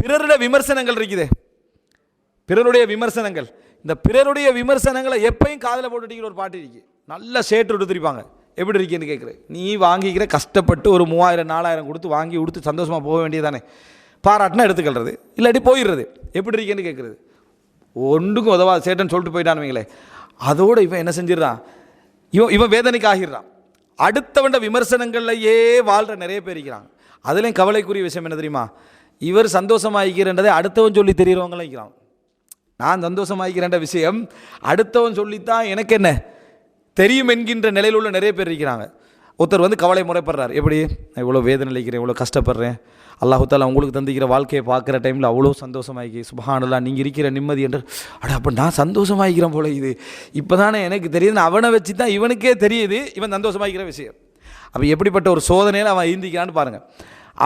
பிறருடைய விமர்சனங்கள் இருக்குது. பிறருடைய விமர்சனங்கள். இந்த பிறருடைய விமர்சனங்களை எப்பயும் காதில் போட்டுட்டீங்க ஒரு பாட்டு இருக்கு. நல்ல சேட்டு எடுத்துருப்பாங்க எப்படி இருக்கேன்னு கேட்குறேன் நீ வாங்கிக்கிற கஷ்டப்பட்டு ஒரு மூவாயிரம் நாலாயிரம் கொடுத்து வாங்கி கொடுத்து சந்தோஷமாக போக வேண்டியதானே பாராட்டினா எடுத்துக்கிறது இல்லாட்டி போயிடுறது. எப்படி இருக்கேன்னு கேட்குறது ஒன்றுக்கும் உதவா சேட்டன் சொல்லிட்டு போயிட்டான்னு அதோடு இவன் என்ன செஞ்சிடறான்? இவன் இவன் வேதனைக்கு ஆகிடுறான். அடுத்தவண்ட விமர்சனங்கள்லையே வாழ்கிற நிறைய பேர் இருக்கிறாங்க. அதுலேயும் கவலைக்குரிய விஷயம் என்ன தெரியுமா? இவர் சந்தோஷமாகிக்கிறன்றதை அடுத்தவன் சொல்லி தெரிகிறவங்களும் இருக்கிறான். நான் சந்தோஷமாகிக்கிறேன்ற விஷயம் அடுத்தவன் சொல்லித்தான் எனக்கு என்ன? தெரியும் என்கின்ற நிலையில் உள்ள நிறைய பேர் இருக்கிறாங்க. ஒருத்தர் வந்து கவலை முறைப்படுறார். எப்படி? நான் இவ்வளோ வேதனை அளிக்கிறேன் இவ்வளோ கஷ்டப்படுறேன். அல்லாஹு அவங்களுக்கு உங்களுக்கு தந்திக்கிற வாழ்க்கையை பார்க்குற டைமில் அவ்வளோ சந்தோஷமாகி சுபஹானல்லா நீங்கள் இருக்கிற நிம்மதி என்று. அட அப்போ நான் சந்தோஷமாகிக்கிறேன் போல இது. இப்போ தானே எனக்கு தெரியுதுன்னு அவனை வச்சு தான் இவனுக்கே தெரியுது இவன் சந்தோஷமாகிக்கிற விஷயம். அப்போ எப்படிப்பட்ட ஒரு சோதனையில் அவன் ஈந்திக்கிறான்னு பாருங்கள்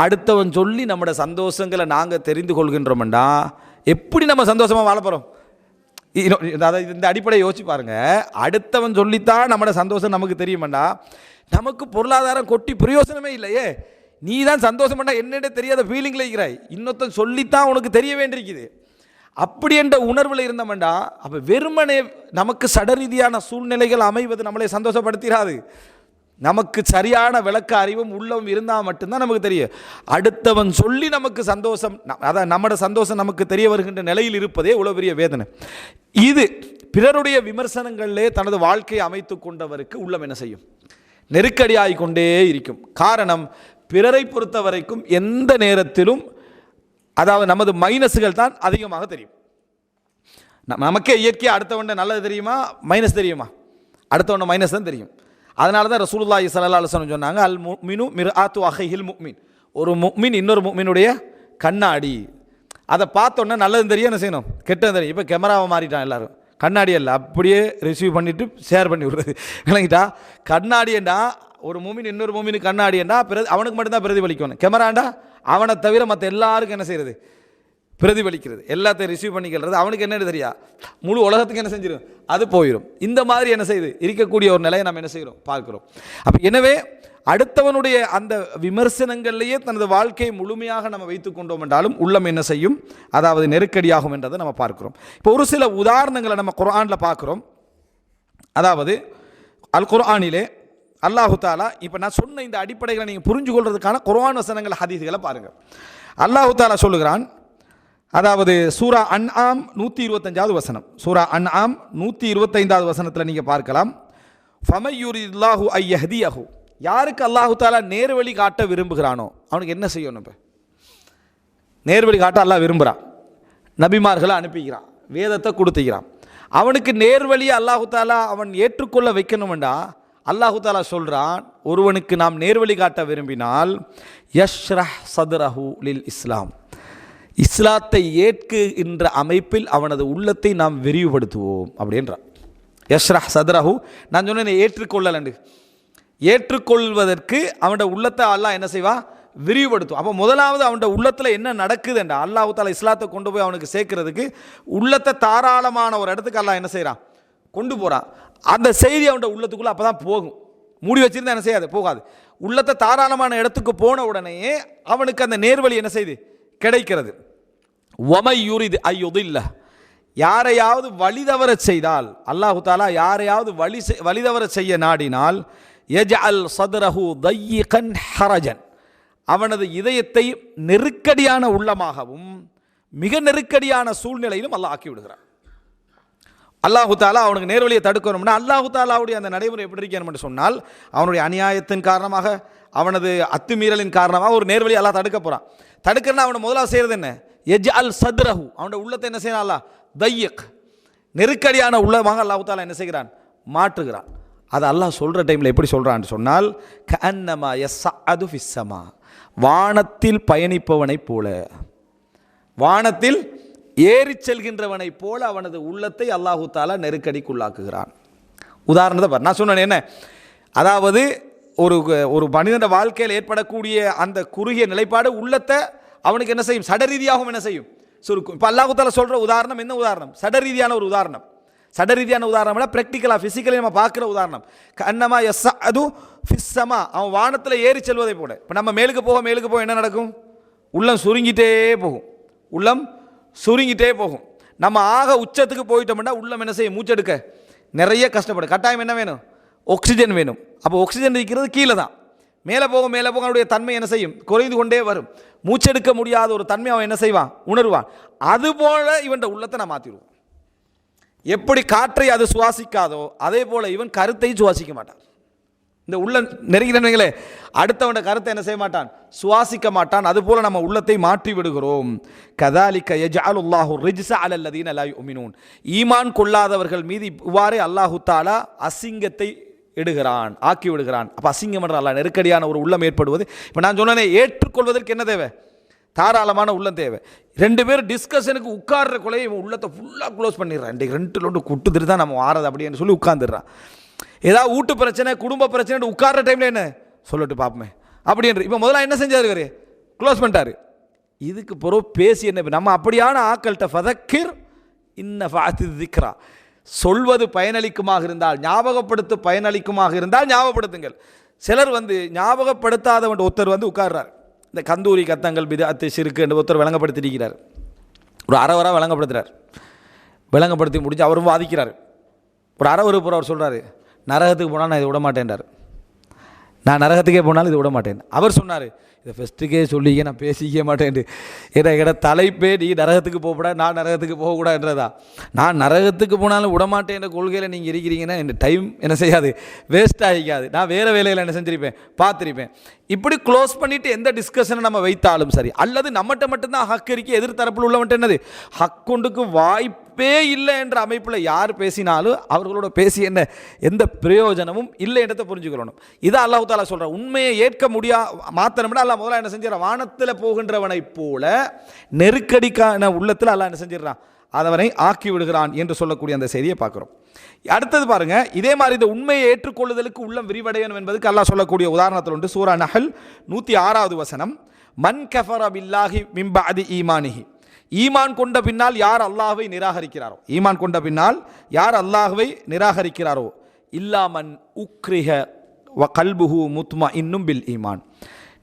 அடுத்தவன் சொல்லி நம்மளோட சந்தோஷங்களை நாங்கள் தெரிந்து கொள்கின்றோம்டா. எப்படி நம்ம சந்தோஷமாக வாழ போகிறோம் அதாவது இந்த அடிப்படையை யோசிச்சு பாருங்கள் அடுத்தவன் சொல்லித்தான் நம்மளோட சந்தோஷம் நமக்கு தெரியுமாண்டா? நமக்கு பொருளாதாரம் கொட்டி பிரயோசனமே இல்லையே. நீ தான் சந்தோஷம் பண்ணா என்னென்ன தெரியாத ஃபீலிங்கில் இருக்கிறாய். இன்னொருத்தன் சொல்லித்தான் உனக்கு தெரிய வேண்டியிருக்குது. அப்படி என்ற உணர்வில் இருந்தோம்டா. அப்போ வெறுமனே நமக்கு சடரீதியான சூழ்நிலைகள் அமைவது நம்மளை சந்தோஷப்படுத்திடாது நமக்கு சரியான விளக்க அறிவும் உள்ளவும் இருந்தால் மட்டும்தான் நமக்கு தெரியும். அடுத்தவன் சொல்லி நமக்கு சந்தோஷம் ந- அதான் நம்மட சந்தோஷம் நமக்கு தெரிய வருகின்ற நிலையில் இருப்பதே இவ்வளோ பெரிய வேதனை. இது பிறருடைய விமர்சனங்களிலே தனது வாழ்க்கையை அமைத்து கொண்டவருக்கு உள்ளம் என்ன செய்யும்? நெருக்கடியாகி கொண்டே இருக்கும். காரணம் பிறரை பொறுத்த வரைக்கும் எந்த நேரத்திலும் அதாவது நமது மைனஸுகள் தான் அதிகமாக தெரியும். நமக்கே இயற்கையாக அடுத்தவன்ட நல்லது தெரியுமா? மைனஸ் தெரியுமா? அடுத்தவன்ட மைனஸ் தான் தெரியும். அதனால தான் ரசூலுல்லாஹி ஸல்லல்லாஹு அலைஹி சொன்னாங்க அல் முக்மினு மிர் ஆத்து அஹில் முக்மின். ஒரு முக்மின் இன்னொரு முக்மினுடைய கண்ணாடி. அதை பார்த்தோன்னே நல்லது தெரியும் என்ன செய்யணும்? கெட்டது தெரியும். இப்போ கேமராவை மாறிட்டான் எல்லோரும். கண்ணாடி அல்ல. அப்படியே ரிசீவ் பண்ணிவிட்டு ஷேர் பண்ணி விடுறது. விளங்கிட்டா? கண்ணாடியண்டா ஒரு மூமின் இன்னொரு மூமின் கண்ணாடியண்டா பிற அவனுக்கு மட்டும்தான் பிரதிபலிக்கணும். கேமராண்டா அவனை தவிர மற்ற எல்லாருக்கும் என்ன செய்கிறது பிரதிபலிக்கிறது. எல்லாத்தையும் ரிசீவ் பண்ணிக்கிறது. அவனுக்கு என்னென்னு தெரியா? முழு உலகத்துக்கு என்ன செஞ்சிடும் அது போயிடும் இந்த மாதிரி என்ன செய்யுது இருக்கக்கூடிய ஒரு நிலையை நம்ம என்ன செய்கிறோம்? பார்க்குறோம். அப்போ எனவே அடுத்தவனுடைய அந்த விமர்சனங்கள்லேயே தனது வாழ்க்கையை முழுமையாக நம்ம வைத்துக் கொண்டோம் என்றாலும் உள்ளம் என்ன செய்யும்? அதாவது நெருக்கடியாகும் என்றதை நம்ம பார்க்குறோம். இப்போ ஒரு சில உதாரணங்களை நம்ம குரானில் பார்க்குறோம். அதாவது அல் குர்ஆனிலே அல்லாஹு தாலா இப்போ நான் சொன்ன இந்த அடிப்படைகளை நீங்கள் புரிஞ்சு கொள்றதுக்கான குரான் வசனங்கள் ஹதீதுகளை பாருங்கள் அல்லாஹு தாலா சொல்லுகிறான் அதாவது சூரா அன் ஆம் நூற்றி இருபத்தஞ்சாவது வசனம். சூரா அன்ஆம் நூற்றி இருபத்தைந்தாவது வசனத்தில் நீங்கள் பார்க்கலாம். ஃபமையூரில்லாஹு ஐயஹதியஹு யாருக்கு அல்லாஹு தாலா நேர்வழி காட்ட விரும்புகிறானோ அவனுக்கு என்ன செய்யணும் இப்போ நேர்வழி காட்ட அல்லாஹ் விரும்புகிறான் நபிமார்களை அனுப்பிக்கிறான் வேதத்தை கொடுத்துக்கிறான் அவனுக்கு நேர்வழியை அல்லாஹு தாலா அவன் ஏற்றுக்கொள்ள வைக்கணுமெண்டா அல்லாஹு தாலா சொல்கிறான் ஒருவனுக்கு நாம் நேர்வழி காட்ட விரும்பினால் யஷ்ரஹ் சதுரஹு லில் இஸ்லாம். இஸ்லாத்தை ஏற்குகின்ற அமைப்பில் அவனது உள்ளத்தை நாம் விரிவுபடுத்துவோம் அப்படின்றான். யஷ்ரஹ் சதுரஹு நான் சொன்னேன் ஏற்றுக்கொள்ளலண்டு. ஏற்றுக்கொள்வதற்கு அவனோட உள்ளத்தை அல்லாஹ் என்ன செய்வா? விரிவுபடுத்தும். அப்போ முதலாவது அவனோட உள்ளத்தில் என்ன நடக்குதுண்டா? அல்லாஹு தாலா இஸ்லாத்தை கொண்டு போய் அவனுக்கு சேர்க்கறதுக்கு உள்ளத்தை தாராளமான ஒரு இடத்துக்கு அல்லாஹ் என்ன செய்கிறான் கொண்டு போகிறான் அந்த செய்தி அவனோட உள்ளத்துக்குள்ளே அப்போ தான் போகும். மூடி வச்சிருந்தா என்ன செய்யாது? போகாது. உள்ளத்தை தாராளமான இடத்துக்கு போன உடனேயே அவனுக்கு அந்த நேர்வழி என்ன செய்யுது கிடைக்கிறது. ஒமை யூரிது ஐயுதில்ல யாரையாவது வழிதவரச் செய்தால் அல்லாஹு தாலா யாரையாவது வழி செய்- வழிதவரச் செய்ய நாடினால் யஜ்அல் சதுரஹு தையகன் ஹரஜன். அவனது இதயத்தை நெருக்கடியான உள்ளமாகவும் மிக நெருக்கடியான சூழ்நிலையிலும் அல்லாஹ் ஆக்கி விடுகிறான். அல்லாஹு தாலா அவனுக்கு நேர்வழியை தடுக்கணும்னா அல்லாஹு தாலாவுடைய அந்த நடைமுறை எப்படி இருக்கணும் சொன்னால் அவனுடைய அநியாயத்தின் காரணமாக அவனது அத்துமீறலின் காரணமாக ஒரு நேர்வழி அல்லாஹ் தடுக்க போகிறான் தடுக்கிறனா அவனை முதலாக செய்கிறது என்ன? எஜ் அல் சத்ரஹு. அவனுடைய உள்ளத்தை என்ன செய்யறான் அல்லா தையக். நெருக்கடியான உள்ளமாக அல்லாஹு தாலா என்ன செய்கிறான்? மாற்றுகிறான். அது அல்லாஹ் சொல்கிற டைமில் எப்படி சொல்கிறான்னு சொன்னால் கன்னமா எஸ் அது ஃபிஸ்ஸமா வானத்தில் பயணிப்பவனைப் போல. வானத்தில் ஏறி செல்கின்றவனைப் போல அவனது உள்ளத்தை அல்லாஹு தாலா நெருக்கடிக்குள்ளாக்குகிறான். உதாரணத்தை நான் சொன்னேன் என்ன? அதாவது ஒரு ஒரு மனிதன வாழ்க்கையில் ஏற்படக்கூடிய அந்த குறுகிய நிலைப்பாடு உள்ளத்தை அவனுக்கு என்ன செய்யும்? சடரீதியாகவும் என்ன செய்யும்? சுருக்கும் இப்போ அல்லாஹு தாலா சொல்கிற உதாரணம் என்ன உதாரணம்? சடரீதியான ஒரு உதாரணம். சடரீதியான உதாரணம் ப்ராக்டிக்கலாக ஃபிசிக்கலி நம்ம பார்க்குற உதாரணம். கண்ணமா எஸ் அது ஃபிஸ்ஸமா அவன் வானத்தில் ஏறி செல்வதை போல. இப்போ நம்ம மேலுக்கு போக மேலுக்கு போக என்ன நடக்கும்? உள்ளம் சுருங்கிட்டே போகும். உள்ளம் சுருங்கிட்டே போகும். நம்ம ஆக உச்சத்துக்கு போயிட்டோம்னா உள்ளம் என்ன செய்யும்? மூச்செடுக்க. நிறைய கஷ்டப்படும். கட்டாயம் என்ன வேணும்? ஆக்சிஜன் வேணும். அப்போ ஆக்சிஜன் இருக்கிறது கீழே தான். மேலே போக மேலே போக அவனுடைய தன்மை என்ன செய்யும்? குறைந்து கொண்டே வரும். மூச்செடுக்க முடியாத ஒரு தன்மை அவன் என்ன செய்வான்? உணர்வான். அதுபோல் இவன் உள்ளத்தை நான் மாற்றிடுவோம் எப்படி காற்றை அது சுவாசிக்காதோ அதே போல் இவன் கருத்தை சுவாசிக்க மாட்டான். இந்த உள்ள நெருங்கினவங்களே அடுத்தவன் கருத்தை என்ன செய்ய மாட்டான்? சுவாசிக்க மாட்டான். அதுபோல நம்ம உள்ளத்தை மாற்றி விடுகிறோம். கதாலிக்க யஜ்அலுல்லாஹு ரிஜ்ஸ அலல்லதீன லா யுமினூன். ஈமான் கொள்ளாதவர்கள் மீது இவ்வாறே அல்லாஹு தாலா அசிங்கத்தை இடுகிறான் ஆக்கி விடுகிறான். அப்போ அசிங்கம் என்ற அல்லாஹ் நெருக்கடியான ஒரு உள்ளம் ஏற்படுவது. இப்போ நான் சொன்னேனே ஏற்றுக்கொள்வதற்கு என்ன தேவை? தாராளமான உள்ளம் தேவை. ரெண்டு பேரும் டிஸ்கஷனுக்கு உட்கார்ற கொலையை உள்ளத்தை ஃபுல்லாக க்ளோஸ் பண்ணிடுறான். இன்றைக்கு ரெண்டு லோண்டு குட்டுதுட்டு தான் நம்ம வாரது அப்படின்னு சொல்லி உட்காந்துடுறான் ஏதாவது வீட்டு பிரச்சனை குடும்ப பிரச்சனை உட்கார்ற டைமில் என்ன? சொல்லட்டு பார்ப்போமே அப்படின்ற இப்போ முதல்ல என்ன செஞ்சாரு க்ளோஸ் பண்ணிட்டார். இதுக்கு பிறகு பேசி என்ன நம்ம அப்படியான ஆக்கள்கிட்ட ஃபதக்கிர் இன்ன ஃபாத்து திக்ரா. சொல்வது பயனளிக்குமாக இருந்தால் ஞாபகப்படுத்த பயனளிக்குமாக இருந்தால் ஞாபகப்படுத்துங்கள். சிலர் வந்து ஞாபகப்படுத்தாதவன் ஒருத்தர் வந்து உட்கார்றார். இந்த கந்தூரி கத்தங்கள் பிதாத்து சிறுக்கு என்று ஒருத்தர் விளங்கப்படுத்தியிருக்கிறார். ஒரு அறவராக விளங்கப்படுத்துகிறார் விளங்கப்படுத்தி முடிஞ்சு அவரும் வாதிக்கிறார். ஒரு அரை அவர் சொல்கிறாரு நரகத்துக்கு போனால் நான் இதை விட மாட்டேன்றார் நான் நரகத்துக்கே போனாலும் இதை விட மாட்டேன். அவர் சொன்னார் இதை ஃபஸ்ட்டுக்கே சொல்லிக்க நான் பேசிக்க மாட்டேன்ட்டு. ஏன்னா எட தலைப்பே நீ நரகத்துக்கு போகக்கூடாது நான் நரகத்துக்கு போகக்கூடாதுன்றதா? நான் நரகத்துக்கு போனாலும் விட மாட்டேன்ற கொள்கையில் நீங்கள் இருக்கிறீங்கன்னா என் டைம் என்ன செய்யாது வேஸ்ட் ஆகிக்காது. நான் வேறு வேலையில் என்ன செஞ்சிருப்பேன் பார்த்துருப்பேன். இப்படி க்ளோஸ் பண்ணிவிட்டு எந்த டிஸ்கஷனை நம்ம வைத்தாலும் சரி அல்லது நம்மகிட்ட மட்டும்தான் ஹக் இருக்கு எதிர்த்தரப்பில் உள்ளவன்ட்டு என்னது? ஹக்குண்டுக்கு வாய்ப்பு இல்லை என்ற அமைப்பில் யார் பேசினாலும் அவர்களோட பேசி என்ன எந்த பிரயோஜனமும் இல்லை என்றதை புரிஞ்சுக்கணும் இதை அல்லாஹு தாலா சொல்கிறார் உண்மையை ஏற்க முடியா மாத்திரம்னா அல்லாஹ் முதல்ல என்ன செஞ்சிடறான் வானத்தில் போகின்றவனைப் போல நெருக்கடிக்கான உள்ளத்தில் அல்லாஹ் என்ன செஞ்சிடறான் அதவனை ஆக்கி விடுகிறான் என்று சொல்லக்கூடிய அந்த செய்தியை பார்க்குறோம். அடுத்தது பாருங்க இதே மாதிரி இந்த உண்மையை ஏற்றுக்கொள்ளுதலுக்கு உள்ளம் விரிவடையணும் என்பதுக்கு அல்லாஹ் சொல்லக்கூடிய உதாரணத்தில் உண்டு சூரா நஹல் நூற்றி ஆறாவது வசனம் மன் கஃபர மிம்பா மிம்பாதி ஈமானிஹி. ஈமான் கொண்ட பின்னால் யார் அல்லாஹ்வை நிராகரிக்கிறாரோ? ஈமான் கொண்ட பின்னால் யார் அல்லாஹ்வை நிராகரிக்கிறாரோ? இல்லாமன் உக்ரிஹ வ கல்புஹு முத்மா இன்னும் பில் ஈமான்.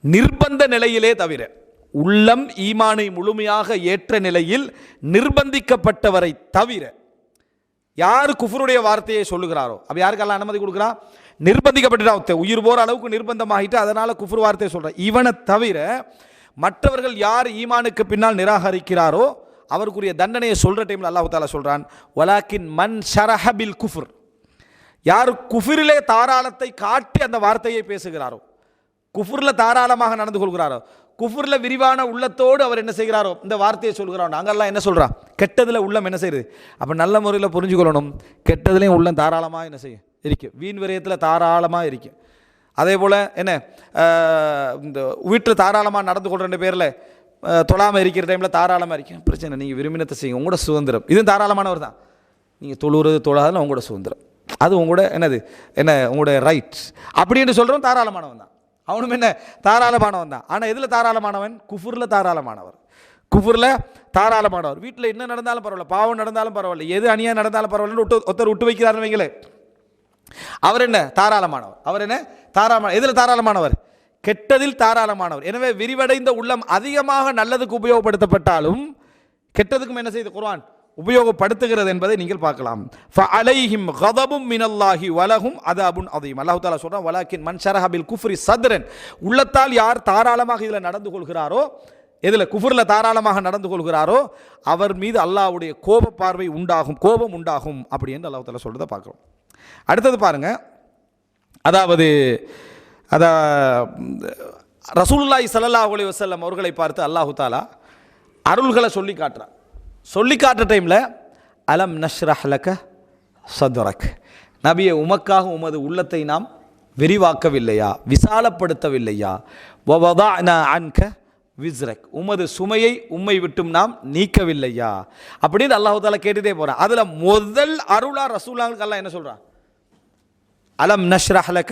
நிர்பந்த நிலையிலே தவிர உள்ளம் ஈமானை முழுமையாக ஏற்ற நிலையில் நிர்பந்திக்கப்பட்டவரை தவிர யார் குஃபருடைய வார்த்தையை சொல்லுகிறாரோ? அப்போ யாருக்கெல்லாம் அனுமதி கொடுக்குறா? நிர்பந்திக்கப்பட்டுட்டா உயிர் போகிற அளவுக்கு நிர்பந்தமாகிட்டு அதனால் குஃபர் வார்த்தையை சொல்கிறான் இவனை தவிர மற்றவர்கள் யார் ஈமானுக்கு பின்னால் நிராகரிக்கிறாரோ அவருக்குரிய தண்டனையை சொல்கிற டைமில் அல்லாஹு தாலா சொல்கிறான் வலாக்கின் மண் ஷரஹபில் குஃபுர். யார் குஃபிரிலே தாராளத்தை காட்டி அந்த வார்த்தையை பேசுகிறாரோ குஃபுரில் தாராளமாக நடந்து கொள்கிறாரோ குஃபுரில் விரிவான உள்ளத்தோடு அவர் என்ன செய்கிறாரோ இந்த வார்த்தையை சொல்கிறாரோ நாங்கள்லாம் என்ன சொல்கிறோம் கெட்டதில் உள்ளம் என்ன செய்யுது? அப்போ நல்ல முறையில் புரிஞ்சுக்கொள்ளணும் கெட்டதுலேயும் உள்ளம் தாராளமாக என்ன செய்யும்? இருக்கும் வீண் விரயத்தில் தாராளமாக இருக்குது அதே போல் என்ன இந்த வீட்டில் தாராளமாக நடந்து கொள்கிற பேரில் தொழாமல் இருக்கிற டைமில் தாராளமாக இருக்கும் பிரச்சனை நீங்கள் விரும்பினத்தை செய்யுங்க. உங்களோட சுதந்திரம். இதுவும் தாராளமானவர் தான். நீங்கள் தொழுகிறது தொழாதல உங்களோட சுதந்திரம். அது உங்களோட என்னது என்ன உங்களோட ரைட்ஸ் அப்படின்னு சொல்கிறவன் தாராளமானவன் தான். அவனும் என்ன தாராளமானவன் தான். ஆனால் எதில் தாராளமானவன்? குஃபுரில் தாராளமானவர். குஃபுரில் தாராளமானவர். வீட்டில் என்ன நடந்தாலும் பரவாயில்ல. பாவம் நடந்தாலும் பரவாயில்ல. எது அணியாக நடந்தாலும் பரவாயில்லன்னு விட்டு ஒருத்தர் விட்டு வைக்கிறாருன்னு வைங்களே அவர் என்ன? தாராளமானவர். அவர் என்ன? தாராளமான எதில் தாராளமானவர்? கெட்டதில் தாராளமானவர். எனவே விரிவடைந்த உள்ளம் அதிகமாக நல்லதுக்கு உபயோகப்படுத்தப்பட்டாலும் கெட்டதுக்கும் என்ன செய்து? குர்ஆன் உபயோகப்படுத்துகிறது என்பதை நீங்கள் பார்க்கலாம். ஃபஅலைஹிம் கதபும் மினல்லாஹி வலகும் அது அபுன் அதையும் அல்லாஹு தாலா சொல்கிறான் வலாக்கின் மன் ஷரஹபில் குஃப்ரி சதுரன். உள்ளத்தால் யார் தாராளமாக இதில் நடந்து கொள்கிறாரோ எதில் குஃபுரில் தாராளமாக நடந்து கொள்கிறாரோ அவர் மீது அல்லாஹ்வுடைய கோப பார்வை உண்டாகும் கோபம் உண்டாகும் அப்படி என்று அல்லாஹ் தாலா சொல்கிறத பார்க்குறோம். அடுத்தது பாருங்க. அதாவது அதா ரசூல்லாய் சல்லா அலி வசல்லம் அவர்களை பார்த்து அல்லாஹு தாலா அருள்களை சொல்லி காட்டுறான் சொல்லி காட்டுற டைமில் அலம் நஷ்ரஹ் லக சதுரக். நபியை உமக்காக உமது உள்ளத்தை நாம் விரிவாக்கவில்லையா? விசாலப்படுத்தவில்லையா? வவதானா அன்க விஸ்ரக். உமது சுமையை உம்மை விட்டும் நாம் நீக்கவில்லையா? அப்படின்னு அல்லாஹு தாலா கேட்டுட்டே போகிறான் அதில் முதல் அருளா ரசூலாங்களுக்கு எல்லாம் என்ன சொல்கிறான் அலம் நஷ்ரஹ்லக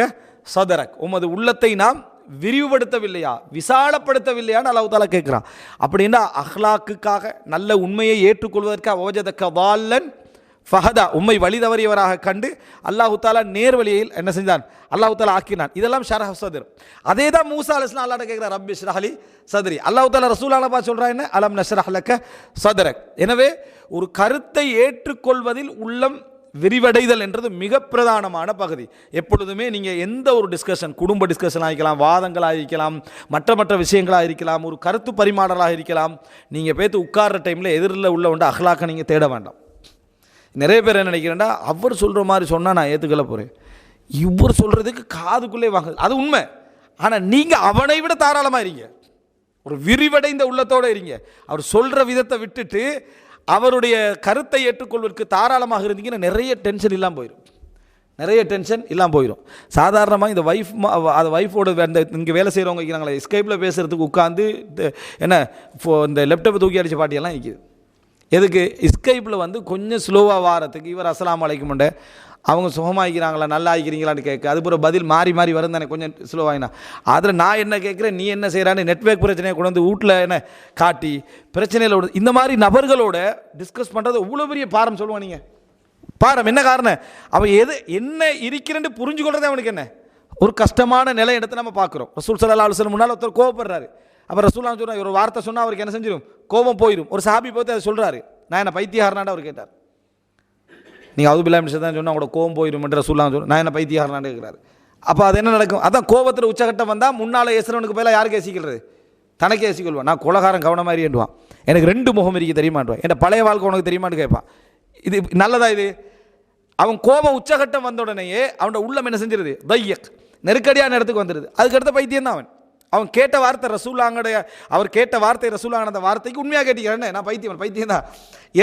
சதரக். உமது உள்ளத்தை நாம் விரிவுபடுத்தவில்லையா? விசாலப்படுத்தவில்லையான்னு அல்லாஹ் தாலா கேட்குறான். அப்படின்னா அஹ்லாக்குக்காக நல்ல உண்மையை ஏற்றுக்கொள்வதற்காக ஓஜத கவாலன் ஃபஹதா உண்மை வழி தவறியவராக கண்டு அல்லாஹு தாலா நேர் வழியில் என்ன செஞ்சான்? அல்லாஹு தாலா ஆக்கினான். இதெல்லாம் ஷரஹ் சதுர். அதே தான் மூசா அலிஸ்லாம் அல்லாட கேட்குற ரப்பி ஷ்ரஹலி சதுரி. அல்லாஹு தாலா ரசூலான பா சொல்கிறா என்ன? அலம் நஷ்ரஹ் லக்க சதுரக். எனவே ஒரு கருத்தை ஏற்றுக்கொள்வதில் உள்ளம் விரிவடைதல் என்றது மிக பிரதானமான பகுதி. எப்பொழுதுமே நீங்கள் எந்த ஒரு டிஸ்கஷன் குடும்ப டிஸ்கஷனாக ஆகிக்கலாம் வாதங்களாக இருக்கலாம் மற்ற மற்ற விஷயங்களாக இருக்கலாம் ஒரு கருத்து பரிமாறலாக இருக்கலாம் நீங்கள் பேத்து உட்கார்ற டைமில் எதிரில் உள்ள ஒன்று அகலாக்க நீங்கள் தேட வேண்டாம். நிறைய பேர் என்ன நினைக்கிறேன்டா அவர் சொல்கிற மாதிரி சொன்னால் நான் ஏற்றுக்கல போகிறேன் இவர் சொல்கிறதுக்கு காதுக்குள்ளே வாங்க அது உண்மை. ஆனால் நீங்கள் அவனை விட தாராளமாக இருங்க. ஒரு விரிவடைந்த உள்ளத்தோடு இருங்க. அவர் சொல்கிற விதத்தை விட்டுட்டு அவருடைய கருத்தை ஏற்றுக்கொள்வதற்கு தாராளமாக இருந்தீங்கன்னா நிறைய டென்ஷன் இல்லாமல் போயிடும் நிறைய டென்ஷன் இல்லாமல் போயிடும் சாதாரணமாக இந்த ஒய்ஃப் அது ஒய்ஃபோட இந்த இங்கே வேலை செய்கிறவங்க இருக்கிறாங்களே ஸ்கைப்பில் பேசுகிறதுக்கு உட்காந்து என்ன ஃபோ- இந்த லேப்டாப்பை தூக்கி அடித்த பாட்டியெல்லாம் நிற்கிது எதுக்கு? ஸ்கைப்பில் வந்து கொஞ்சம் ஸ்லோவாக வாரத்துக்கு இவர் அஸ்லாம் அலைக்கும் அவங்க சுகமாகிக்கிறாங்களா நல்லா ஆகிக்கிறீங்களான்னு கேட்க அதுபோல் பதில் மாறி மாறி வரும் தானே கொஞ்சம் ஸ்லோவாகினா அதில் நான் என்ன கேட்குறேன் நீ என்ன செய்கிறான்னு நெட்வொர்க் பிரச்சனையை கொண்டு வந்து வீட்டில் என்ன காட்டி பிரச்சனையில் விடு- இந்த மாதிரி நபர்களோட டிஸ்கஸ் பண்ணுறது இவ்வளோ பெரிய பாரம் சொல்லுவான் நீங்கள் பாரம் என்ன காரணம்? அவன் எது என்ன இருக்கிறேன்னு புரிஞ்சுக்கொள்றதே அவனுக்கு என்ன? ஒரு கஷ்டமான நிலை எடுத்து நம்ம பார்க்குறோம். ரசூல் சல்லா அலுவலம் முன்னால் ஒருத்தர் கோவப்படுறாரு. அப்போ ரசூல் சொல்கிறார் ஒரு வார்த்தை சொன்னால் அவருக்கு என்ன செஞ்சிடும் கோபம் போயிடும் ஒரு சாபி போய் அதை சொல்கிறாரு நான் என்ன பைத்தியகாரனாட அவர் கேட்டார். நீங்கள் அது பிள்ளை தான் சொன்னால் உங்களோட கோவம் போயிடும் என்று சொல்லு நான் என்ன பைத்தியகாரனான்னு கேட்குறாரு அப்போ அது என்ன நடக்கும்? அதான் கோபத்தில் உச்சகட்டம் வந்தால் முன்னால் ஏசுறவனுக்கு பதிலாக யாருக்கு ஏசிக்கிறது தனக்கே ஏசிக்கொள்வான் நான் குலகாரன் கவனம் மாதிரி ஏண்டுவான். எனக்கு ரெண்டு முகம் இருக்கு தெரியுமாட்டுவான் என் பழைய வாழ்க்கை உனக்கு தெரியுமான்னு கேட்பான். இது நல்லதா இது? அவன் கோபம் உச்சகட்டம் வந்த உடனேயே அவனோட உள்ளம் என்ன செஞ்சிருது? தையக். நெருக்கடியான இடத்துக்கு வந்துடுது அதுக்கடுத்த பைத்தியம் தான் அவன். அவன் கேட்ட வார்த்தை ரசூலாங்கடைய அவர் கேட்ட வார்த்தை ரசூலாங்க அந்த வார்த்தைக்கு உண்மையாக கேட்டீங்க நான் பைத்தியம் பைத்தியம் தான்.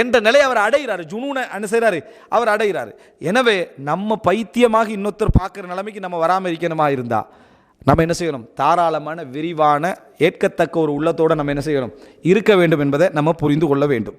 என்ற நிலை அவர் அடைகிறாரு. ஜுனூனை என்ன செய்கிறாரு அவர் அடைகிறாரு. எனவே நம்ம பைத்தியமாக இன்னொருத்தர் பார்க்குற நிலைமைக்கு நம்ம வராமல் இருக்கணுமா இருந்தா? நம்ம என்ன செய்யணும்? தாராளமான விரிவான ஏற்கத்தக்க ஒரு உள்ளத்தோடு நம்ம என்ன செய்யணும்? இருக்க வேண்டும் என்பதை நம்ம புரிந்து கொள்ள வேண்டும்.